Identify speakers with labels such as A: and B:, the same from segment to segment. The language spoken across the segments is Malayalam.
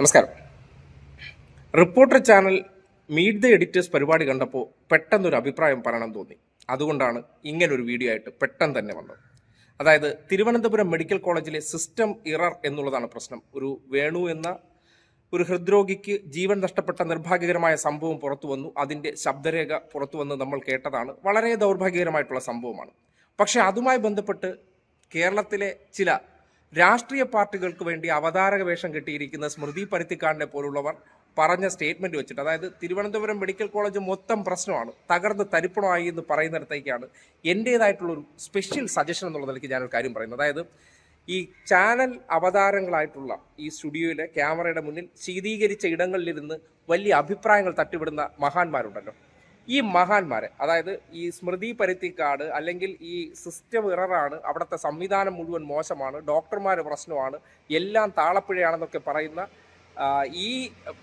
A: നമസ്കാരം. Reporter channel meet the editors പരിപാടി കണ്ടപ്പോൾ പെട്ടെന്നൊരു അഭിപ്രായം പറയണം തോന്നി. അതുകൊണ്ടാണ് ഇങ്ങനൊരു വീഡിയോ ആയിട്ട് പെട്ടെന്ന് തന്നെ വന്നത്. അതായത് തിരുവനന്തപുരം മെഡിക്കൽ കോളേജിലെ സിസ്റ്റം ഇറർ എന്നുള്ളതാണ് പ്രശ്നം. ഒരു വേണു എന്ന ഒരു ഹൃദ്രോഗിക്ക് ജീവൻ നഷ്ടപ്പെട്ട നിർഭാഗ്യകരമായ സംഭവം പുറത്തു വന്നു. അതിന്റെ ശബ്ദരേഖ പുറത്തു വന്ന് നമ്മൾ കേട്ടതാണ്. വളരെ ദൗർഭാഗ്യകരമായിട്ടുള്ള സംഭവമാണ്. പക്ഷേ അതുമായി ബന്ധപ്പെട്ട് കേരളത്തിലെ ചില രാഷ്ട്രീയ പാർട്ടികൾക്ക് വേണ്ടി അവതാരക വേഷം കെട്ടിയിരിക്കുന്ന സ്മൃതി പരുത്തിക്കാടിനെ പോലുള്ളവർ പറഞ്ഞ സ്റ്റേറ്റ്മെന്റ് വെച്ചിട്ട് അതായത് തിരുവനന്തപുരം മെഡിക്കൽ കോളേജ് മൊത്തം പ്രശ്നമാണ് തകർന്ന് തരിപ്പണമായി എന്ന് പറയുന്നിടത്തേക്കാണ് എന്റേതായിട്ടുള്ളൊരു സ്പെഷ്യൽ സജഷൻ എന്നുള്ള നിലയ്ക്ക് ഞാനൊരു കാര്യം പറയുന്നത്. അതായത് ഈ ചാനൽ അവതാരങ്ങളായിട്ടുള്ള ഈ സ്റ്റുഡിയോയിലെ ക്യാമറയുടെ മുന്നിൽ ശീതീകരിച്ച ഇടങ്ങളിലിരുന്ന് വലിയ അഭിപ്രായങ്ങൾ തട്ടിവിടുന്ന മഹാന്മാരുണ്ടല്ലോ. ഈ മഹാന്മാരെ അതായത് ഈ സ്മൃതി പരുത്തിക്കാട് അല്ലെങ്കിൽ ഈ സിസ്റ്റം ഇററാണ് അവിടുത്തെ സംവിധാനം മുഴുവൻ മോശമാണ് ഡോക്ടർമാർ പ്രശ്നമാണ് എല്ലാം താളപ്പിഴയാണെന്നൊക്കെ പറയുന്ന ഈ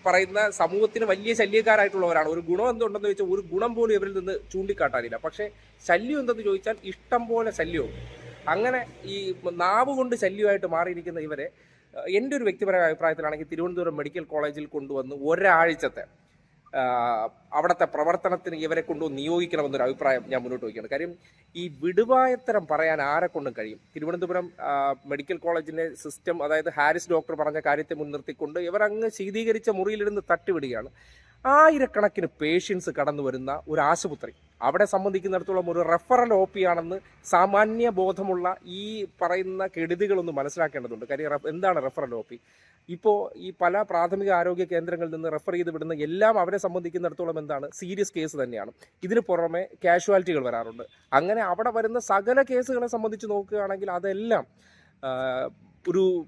A: പറയുന്ന സമൂഹത്തിന് വലിയ ശല്യക്കാരായിട്ടുള്ളവരാണ്. ഒരു ഗുണം എന്തുണ്ടെന്ന് ചോദിച്ചാൽ ഒരു ഗുണം പോലും ഇവരിൽ നിന്ന് ചൂണ്ടിക്കാട്ടാനില്ല. പക്ഷേ ശല്യം എന്തെന്ന് ചോദിച്ചാൽ ഇഷ്ടം പോലെ ശല്യവും. അങ്ങനെ ഈ നാവ് കൊണ്ട് ശല്യമായിട്ട് മാറിയിരിക്കുന്ന ഇവരെ എന്റെ ഒരു വ്യക്തിപരമായ അഭിപ്രായത്തിലാണെങ്കിൽ തിരുവനന്തപുരം മെഡിക്കൽ കോളേജിൽ കൊണ്ടുവന്ന് ഒരാഴ്ചത്തെ അവിടുത്തെ പ്രവർത്തനത്തിന് ഇവരെ കൊണ്ട് നിയോഗിക്കണമെന്നൊരു അഭിപ്രായം ഞാൻ മുന്നോട്ട് വയ്ക്കുകയാണ്. കാര്യം ഈ വിടുവായത്തരം പറയാൻ ആരെ കൊണ്ടും കഴിയും? തിരുവനന്തപുരം മെഡിക്കൽ കോളേജിന്റെ സിസ്റ്റം അതായത് ഹാരിസ് ഡോക്ടർ പറഞ്ഞ കാര്യത്തെ മുൻനിർത്തിക്കൊണ്ട് ഇവർ അങ്ങ് ശീതീകരിച്ച മുറിയിലിരുന്ന് തട്ടിവിടുകയാണ്. ആയിരക്കണക്കിന് പേഷ്യൻസ് കടന്നു വരുന്ന ഒരു ആശുപത്രി. അവിടെ സംബന്ധിക്കുന്നിടത്തോളം ഒരു റെഫറൽ ഒ പി ആണെന്ന് സാമാന്യ ബോധമുള്ള ഈ പറയുന്ന കെടുതികളൊന്ന് മനസ്സിലാക്കേണ്ടതുണ്ട്. കാര്യം എന്താണ് റെഫറൽ ഒ പി ഇപ്പോൾ ഈ പല പ്രാഥമിക ആരോഗ്യ കേന്ദ്രങ്ങളിൽ നിന്ന് റെഫർ ചെയ്ത് വിടുന്ന എല്ലാം അവരെ സംബന്ധിക്കുന്നിടത്തോളം എന്താണ്? സീരിയസ് കേസ് തന്നെയാണ്. ഇതിന് പുറമെ കാഷ്വാലിറ്റികൾ വരാറുണ്ട്. അങ്ങനെ അവിടെ വരുന്ന സകല കേസുകളെ സംബന്ധിച്ച് നോക്കുകയാണെങ്കിൽ അതെല്ലാം ഒരു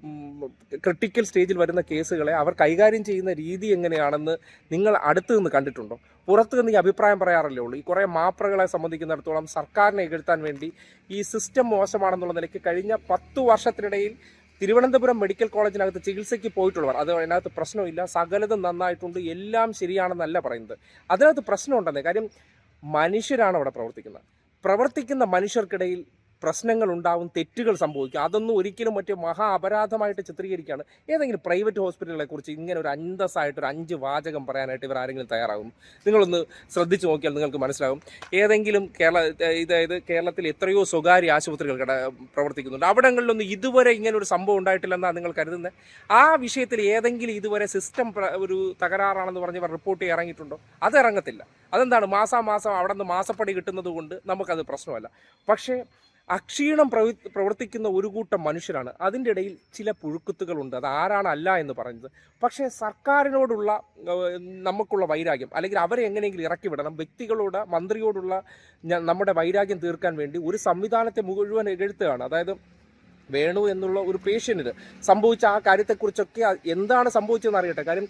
A: ക്രിട്ടിക്കൽ സ്റ്റേജിൽ വരുന്ന കേസുകളെ അവർ കൈകാര്യം ചെയ്യുന്ന രീതി എങ്ങനെയാണെന്ന് നിങ്ങൾ അടുത്തു നിന്ന് കണ്ടിട്ടുണ്ടോ? പുറത്തു നിന്ന് ഈ അഭിപ്രായം പറയാറല്ലേ ഉള്ളൂ. ഈ കുറേ മാപ്രകളെ സംബന്ധിക്കുന്നിടത്തോളം സർക്കാരിനെ എകഴ്ത്താൻ വേണ്ടി ഈ സിസ്റ്റം മോശമാണെന്നുള്ള നിലയ്ക്ക് കഴിഞ്ഞ പത്തു വർഷത്തിനിടയിൽ തിരുവനന്തപുരം മെഡിക്കൽ കോളേജിനകത്ത് ചികിത്സയ്ക്ക് പോയിട്ടുള്ളവർ അത് അതിനകത്ത് പ്രശ്നമില്ല സകലതും നന്നായിട്ടുണ്ട് എല്ലാം ശരിയാണെന്നല്ല പറയുന്നത്. അതിനകത്ത് പ്രശ്നമുണ്ടെന്നേ. കാര്യം മനുഷ്യരാണ് അവിടെ പ്രവർത്തിക്കുന്നത്. പ്രവർത്തിക്കുന്ന മനുഷ്യർക്കിടയിൽ പ്രശ്നങ്ങൾ ഉണ്ടാവും തെറ്റുകൾ സംഭവിക്കും. അതൊന്നും ഒരിക്കലും മറ്റേ മഹാ അപരാധമായിട്ട് ചിത്രീകരിക്കുകയാണ് ഏതെങ്കിലും പ്രൈവറ്റ് ഹോസ്പിറ്റലുകളെ കുറിച്ച് ഇങ്ങനെ ഒരു അന്തസ്സായിട്ട് ഒരു അഞ്ച് വാചകം പറയാനായിട്ട് ഇവർ ആരെങ്കിലും തയ്യാറാകും? നിങ്ങളൊന്ന് ശ്രദ്ധിച്ചു നോക്കിയാൽ നിങ്ങൾക്ക് മനസ്സിലാകും. ഏതെങ്കിലും കേരള ഇതായത് കേരളത്തിൽ എത്രയോ സ്വകാര്യ ആശുപത്രികൾ പ്രവർത്തിക്കുന്നുണ്ട്. അവിടങ്ങളിലൊന്നും ഇതുവരെ ഇങ്ങനെ ഒരു സംഭവം ഉണ്ടായിട്ടില്ലെന്നാണ് നിങ്ങൾ കരുതുന്നത് ആ വിഷയത്തിൽ ഏതെങ്കിലും ഇതുവരെ സിസ്റ്റം ഒരു തകരാറാണെന്ന് പറഞ്ഞ് റിപ്പോർട്ട് ഇറങ്ങിയിട്ടുണ്ടോ? അത് ഇറങ്ങത്തില്ല. അതെന്താണ്? മാസാമാസം അവിടെ നിന്ന് മാസപ്പടി കിട്ടുന്നത് കൊണ്ട് നമുക്കത് പ്രശ്നമല്ല. പക്ഷേ അക്ഷീണം പ്രവ പ്രവർത്തിക്കുന്ന ഒരു കൂട്ടം മനുഷ്യരാണ്. അതിന്റെ ഇടയിൽ ചില പുഴുക്കുത്തുകളുണ്ട്. അത് ആരാണ് അല്ല എന്ന് പറയുന്നത്. പക്ഷേ സർക്കാരിനോടുള്ള നമുക്കുള്ള വൈരാഗ്യം അല്ലെങ്കിൽ അവരെ എങ്ങനെയെങ്കിലും ഇറക്കി വിടണം. വ്യക്തികളോട് മന്ത്രിയോടുള്ള നമ്മുടെ വൈരാഗ്യം തീർക്കാൻ വേണ്ടി ഒരു സംവിധാനത്തെ മുഴുവൻ എഴുത്തുകയാണ് അതായത് വേണു എന്നുള്ള ഒരു പേഷ്യന്റിന് സംഭവിച്ച ആ കാര്യത്തെക്കുറിച്ചൊക്കെ എന്താണ് സംഭവിച്ചതെന്ന് അറിയട്ടെ. കാര്യം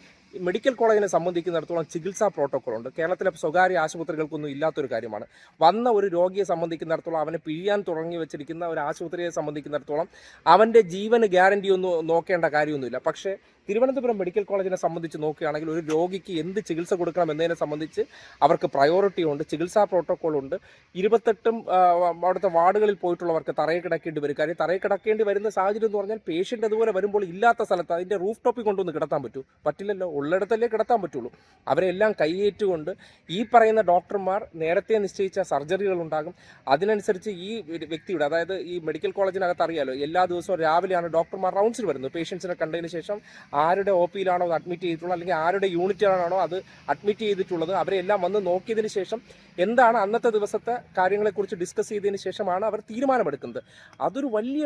A: മെഡിക്കൽ കോളേജിനെ സംബന്ധിക്കുന്നിടത്തോളം ചികിത്സാ പ്രോട്ടോക്കോൾ ഉണ്ട് കേരളത്തിലെ സ്വകാര്യ ആശുപത്രികൾക്കൊന്നും ഇല്ലാത്തൊരു കാര്യമാണ്. വന്ന ഒരു രോഗിയെ സംബന്ധിക്കുന്നിടത്തോളം അവനെ പിഴിയാൻ തുടങ്ങി വെച്ചിരിക്കുന്ന ഒരു ആശുപത്രിയെ സംബന്ധിക്കുന്നിടത്തോളം അവന്റെ ജീവന് ഗ്യാരണ്ടി ഒന്നും നോക്കേണ്ട കാര്യമൊന്നുമില്ല. പക്ഷേ തിരുവനന്തപുരം മെഡിക്കൽ കോളേജിനെ സംബന്ധിച്ച് നോക്കുകയാണെങ്കിൽ ഒരു രോഗിക്ക് എന്ത് ചികിത്സ കൊടുക്കണം എന്നതിനെ സംബന്ധിച്ച് അവർക്ക് പ്രയോറിറ്റി ഉണ്ട് ചികിത്സാ പ്രോട്ടോകോൾ ഉണ്ട്. ഇരുപത്തെട്ടും അവിടുത്തെ വാർഡുകളിൽ പോയിട്ടുള്ളവർക്ക് തറയിൽ കിടക്കേണ്ടി വരും. കാര്യം തറയിൽ കിടക്കേണ്ടി വരുന്ന സാഹചര്യം എന്ന് പറഞ്ഞാൽ പേഷ്യന്റ് അതുപോലെ വരുമ്പോൾ ഇല്ലാത്ത സ്ഥലത്ത് അതിന്റെ റൂഫ് ടോപ്പിൽ കൊണ്ടുവന്ന് കിടത്താൻ പറ്റൂ. പറ്റില്ലല്ലോ ഉള്ളിടത്തല്ലേ കിടത്താൻ പറ്റുള്ളൂ. അവരെല്ലാം കൈയേറ്റുകൊണ്ട് ഈ പറയുന്ന ഡോക്ടർമാർ നേരത്തെ നിശ്ചയിച്ച സർജറികൾ ഉണ്ടാകും. അതിനനുസരിച്ച് ഈ വ്യ- വ്യക്തിയുടെ അതായത് ഈ മെഡിക്കൽ കോളേജിനകത്ത് അറിയാലോ എല്ലാ ദിവസവും രാവിലെയാണ് ഡോക്ടർമാർ റൗണ്ട്സിൽ വരുന്നത്. പേഷ്യൻസിനെ കണ്ടതിന് ശേഷം ആരുടെ ഒ പിയിലാണോ അത് അഡ്മിറ്റ് ചെയ്തിട്ടുള്ളത്? അല്ലെങ്കിൽ ആരുടെ യൂണിറ്റിലാണോ അത് അഡ്മിറ്റ് ചെയ്തിട്ടുള്ളത്? അവരെല്ലാം വന്ന് നോക്കിയതിന് ശേഷം എന്താണ് അന്നത്തെ ദിവസത്തെ കാര്യങ്ങളെക്കുറിച്ച് ഡിസ്കസ് ചെയ്തതിന് ശേഷമാണ് അവർ തീരുമാനമെടുക്കുന്നത്. അതൊരു വലിയ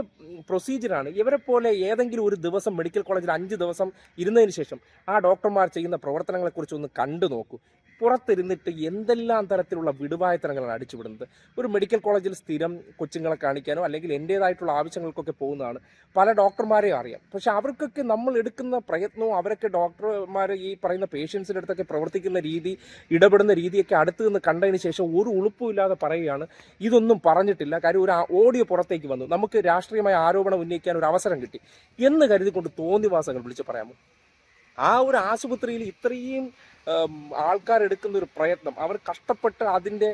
A: പ്രൊസീജിയറാണ് ഇവരെ പോലെ ഏതെങ്കിലും ഒരു ദിവസം മെഡിക്കൽ കോളേജിൽ അഞ്ച് ദിവസം ഇരുന്നതിന് ശേഷം ആ ഡോക്ടർമാർ ചെയ്യുന്ന പ്രവർത്തനങ്ങളെക്കുറിച്ച് ഒന്ന് കണ്ടു നോക്കൂ. പുറത്തിരുന്നിട്ട് എന്തെല്ലാം തരത്തിലുള്ള വിടുവായത്തരങ്ങളാണ് അടിച്ചുവിടുന്നത്? ഒരു മെഡിക്കൽ കോളേജിൽ സ്ഥിരം കൊച്ചുങ്ങളെ കാണിക്കാനോ അല്ലെങ്കിൽ എന്റേതായിട്ടുള്ള ആവശ്യങ്ങൾക്കൊക്കെ പോകുന്നതാണ്. പല ഡോക്ടർമാരെയും അറിയാം. പക്ഷെ അവർക്കൊക്കെ നമ്മൾ എടുക്കുന്ന പ്രയത്നവും അവരൊക്കെ ഡോക്ടർമാർ ഈ പറയുന്ന പേഷ്യൻസിന്റെ അടുത്തൊക്കെ പ്രവർത്തിക്കുന്ന രീതി ഇടപെടുന്ന രീതിയൊക്കെ അടുത്ത് നിന്ന് കണ്ടതിന് ശേഷം ഒരു ഉളുപ്പുമില്ലാതെ പറയുകയാണ്. ഇതൊന്നും പറഞ്ഞിട്ടില്ല. കാര്യം ഒരു ഓഡിയോ പുറത്തേക്ക് വന്നു. നമുക്ക് രാഷ്ട്രീയമായ ആരോപണം ഉന്നയിക്കാൻ ഒരു അവസരം കിട്ടി. എന്ന് കരുതിക്കൊണ്ട് തോന്നിവാസങ്ങൾ വിളിച്ച് പറയാമോ? ആ ഒരു ആശുപത്രിയിൽ ഇത്രയും ആൾക്കാർ എടുക്കുന്ന ഒരു പ്രയത്നം അവർ കഷ്ടപ്പെട്ട് അതിന്റെ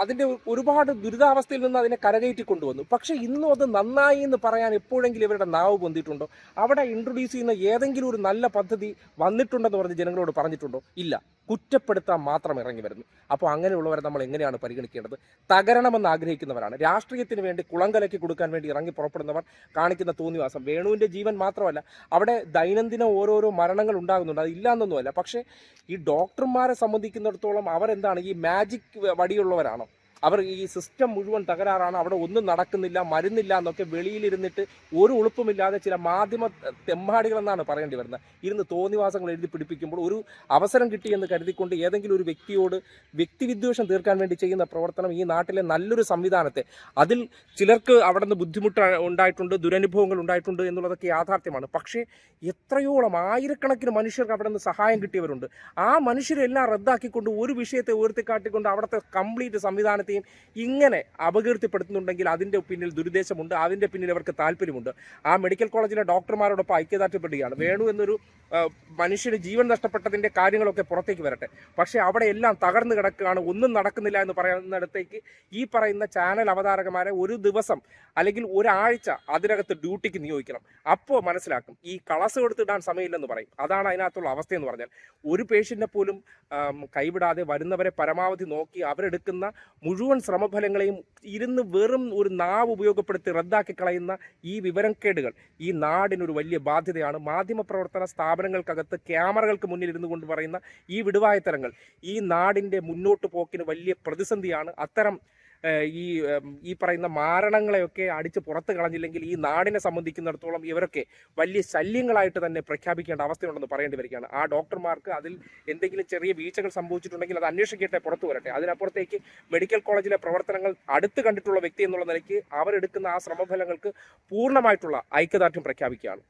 A: അതിന്റെ ഒരുപാട് ദുരിതാവസ്ഥയിൽ നിന്ന് അതിനെ കരകയറ്റി കൊണ്ടുവന്നു. പക്ഷേ ഇന്നും അത് നന്നായി എന്ന് പറയാൻ എപ്പോഴെങ്കിലും ഇവരുടെ നാവ് പൊന്തിയിട്ടുണ്ടോ? അവിടെ ഇൻട്രൊഡ്യൂസ് ചെയ്യുന്ന ഏതെങ്കിലും ഒരു നല്ല പദ്ധതി വന്നിട്ടുണ്ടെന്ന് പറഞ്ഞ് ജനങ്ങളോട് പറഞ്ഞിട്ടുണ്ടോ? ഇല്ല. കുറ്റപ്പെടുത്താൻ മാത്രം ഇറങ്ങി വരുന്നു. അപ്പോൾ അങ്ങനെയുള്ളവരെ നമ്മൾ എങ്ങനെയാണ് പരിഗണിക്കേണ്ടത്? തകരണമെന്ന് ആഗ്രഹിക്കുന്നവരാണ്. രാഷ്ട്രീയത്തിന് വേണ്ടി കുളങ്കലക്കി കൊടുക്കാൻ വേണ്ടി ഇറങ്ങി പുറപ്പെടുന്നവർ കാണിക്കുന്ന തോന്നിവാസം. വേണുവിന്റെ ജീവൻ മാത്രമല്ല അവിടെ ദൈനംദിന ഓരോരോ മരണങ്ങൾ ഉണ്ടാകുന്നുണ്ട്. അത് ഇല്ലാന്നൊന്നുമല്ല. പക്ഷേ ഈ ഡോക്ടർമാരെ സംബന്ധിക്കുന്നിടത്തോളം അവരെന്താണ്? ഈ മാജിക് വടിയുള്ളവരാണോ. അവർ ഈ സിസ്റ്റം മുഴുവൻ തകരാറാണ്. അവിടെ ഒന്നും നടക്കുന്നില്ല മരുന്നില്ല എന്നൊക്കെ വെളിയിലിരുന്നിട്ട് ഒരു ഉളുപ്പുമില്ലാതെ ചില മാധ്യമ തെമ്മാടികൾ എന്നാണ് പറയേണ്ടി വരുന്നത്. ഇരുന്ന് തോന്നിവാസങ്ങൾ എഴുതി പിടിപ്പിക്കുമ്പോൾ ഒരു അവസരം കിട്ടിയെന്ന് കരുതിക്കൊണ്ട് ഏതെങ്കിലും ഒരു വ്യക്തിയോട് വ്യക്തിവിദ്വേഷം തീർക്കാൻ വേണ്ടി ചെയ്യുന്ന പ്രവർത്തനം ഈ നാട്ടിലെ നല്ലൊരു സംവിധാനത്തെ. അതിൽ ചിലർക്ക് അവിടെ നിന്ന് ബുദ്ധിമുട്ട് ഉണ്ടായിട്ടുണ്ട് ദുരനുഭവങ്ങൾ ഉണ്ടായിട്ടുണ്ട് എന്നുള്ളതൊക്കെ യാഥാർത്ഥ്യമാണ്. പക്ഷേ എത്രയോളം ആയിരക്കണക്കിന് മനുഷ്യർക്ക് അവിടെ നിന്ന് സഹായം കിട്ടിയവരുണ്ട്. ആ മനുഷ്യരെല്ലാം റദ്ദാക്കിക്കൊണ്ട് ഒരു വിഷയത്തെ ഉയർത്തിക്കാട്ടിക്കൊണ്ട് അവിടുത്തെ കംപ്ലീറ്റ് സംവിധാനത്തെയും ഇങ്ങനെ അപകീർത്തിപ്പെടുത്തുന്നുണ്ടെങ്കിൽ അതിന്റെ പിന്നിൽ ദുരുദ്ദേശമുണ്ട് അതിന്റെ പിന്നിൽ അവർക്ക് താല്പര്യമുണ്ട്. ആ മെഡിക്കൽ കോളേജിലെ ഡോക്ടർമാരോടൊപ്പം ഐക്യദാർഢ്യപ്പെടുകയാണ്. വേണു എന്നൊരു മനുഷ്യന് ജീവൻ നഷ്ടപ്പെട്ടതിന്റെ കാര്യങ്ങളൊക്കെ പുറത്തേക്ക് വരട്ടെ. പക്ഷേ അവിടെ എല്ലാം തകർന്നു കിടക്കുകയാണ്. ഒന്നും നടക്കുന്നില്ല എന്ന് പറയുന്നിടത്തേക്ക് ഈ പറയുന്ന ചാനൽ അവതാരകന്മാരെ ഒരു ദിവസം അല്ലെങ്കിൽ ഒരാഴ്ച അതിനകത്ത് ഡ്യൂട്ടിക്ക് നിയോഗിക്കണം. അപ്പോൾ മനസ്സിലാക്കും ഈ കളസ് കൊടുത്തിടാൻ സമയമില്ലെന്ന് പറയും. അതാണ് അതിനകത്തുള്ള അവസ്ഥയെന്ന് പറഞ്ഞാൽ. ഒരു പേഷ്യന്റെ പോലും കൈവിടാതെ വരുന്നവരെ പരമാവധി നോക്കി അവരെടുക്കുന്ന മുഴുവൻ ശ്രമഫലങ്ങളെയും ഇരുന്ന് വെറും ഒരു നാവ് ഉപയോഗപ്പെടുത്തി റദ്ദാക്കി കളയുന്ന ഈ വിവരക്കേടുകൾ ഈ നാടിനൊരു വലിയ ബാധ്യതയാണ്. മാധ്യമപ്രവർത്തന സ്ഥാപനങ്ങൾക്കകത്ത് ക്യാമറകൾക്ക് മുന്നിൽ ഇരുന്നു കൊണ്ട് പറയുന്ന ഈ വിടുവായത്തരങ്ങൾ ഈ നാടിന്റെ മുന്നോട്ട് പോക്കിന് വലിയ പ്രതിസന്ധിയാണ്. അത്തരം ഈ ഈ പറയുന്ന മാരണങ്ങളെയൊക്കെ അടിച്ച് പുറത്ത് കളഞ്ഞില്ലെങ്കിൽ ഈ നാടിനെ സംബന്ധിക്കുന്നിടത്തോളം ഇവരൊക്കെ വലിയ ശല്യങ്ങളായിട്ട് തന്നെ പ്രഖ്യാപിക്കേണ്ട അവസ്ഥയുണ്ടെന്ന് പറയേണ്ടി വരികയാണ്. ആ ഡോക്ടർമാർക്ക് അതിൽ എന്തെങ്കിലും ചെറിയ വീഴ്ചകൾ സംഭവിച്ചിട്ടുണ്ടെങ്കിൽ അത് അന്വേഷിക്കട്ടെ പുറത്തു വരട്ടെ. അതിനപ്പുറത്തേക്ക് മെഡിക്കൽ കോളേജിലെ പ്രവർത്തനങ്ങൾ അടുത്ത് കണ്ടിട്ടുള്ള വ്യക്തി എന്നുള്ള നിലയ്ക്ക് അവരെടുക്കുന്ന ആ ശ്രമഫലങ്ങൾക്ക് പൂർണമായിട്ടുള്ള ഐക്യദാർഢ്യം പ്രഖ്യാപിക്കുകയാണ്.